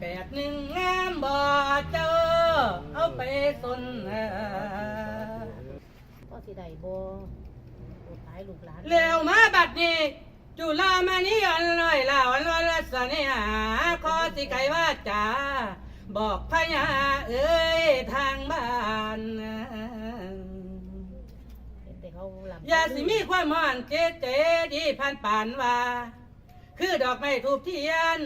แปดหนึ่งงามบ่เจอเอาไปสนเอ่อพ่อสิได้บ่ลูกหลายลูกหลานเร็วมาบัดนี้จุลามานิยนลอยลาวันวันละสนิหาขอสิไกว่าจ๋าบอกพญาเอ้ยทางบ้านเห็นแต่เขาลำอย่าสิมีความหวานเจ๊เจ๊ดีพันป่านว่า คือดอกไม้ทูบเทียน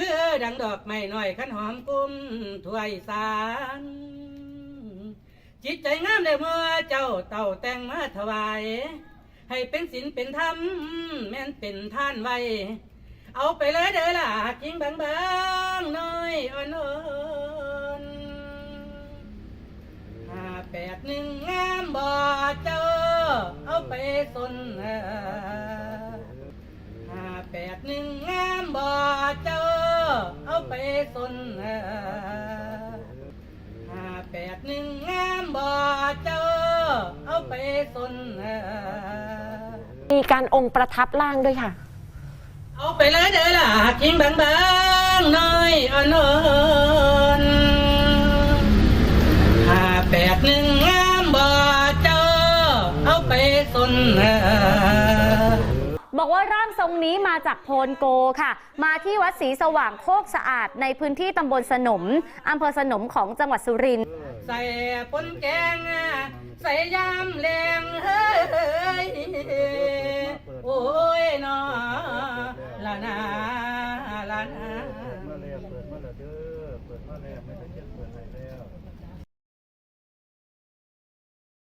คือดังดอกไม้น้อยขันหอมกุ้มถ้วยสารจิตใจงามเลยเมื่อเจ้าเต่าแต่งมาถวาย ให้เป็นศีลเป็นธรรมแม่นเป็นท่านไว้ เอาไปเลยเด้อล่ะจิงบางบางๆน้อยอ่อนอ่อนห้าแปดหนึ่งงามบ่เจอเอาไปสน ไปสนเอ่อห้าแปดหนึ่งงามบ่เจอเอาไปสนเอ่อมีการองค์ประทับร่างด้วยค่ะ เอาไปเลยเด้อล่ะทิ้งบางบางๆน้อยอ่อนอ่อนห้าแปดหนึ่งงามบ่เจอเอาไปสนเอ่อ บอกว่าร่างทรงนี้มาจากโพนโกค่ะ มาที่วัดศรีสว่างโคกสะอาด ในพื้นที่ตำบลสนมอำเภอสนมของจังหวัดสุรินทร์ใส่ปนแกงใส่ยำแรงเฮ้ยโอ้ยนอละนาละนาเปิดมาแล้วเปิดมาแล้วเด้เปิดมาแล้วไม่ได้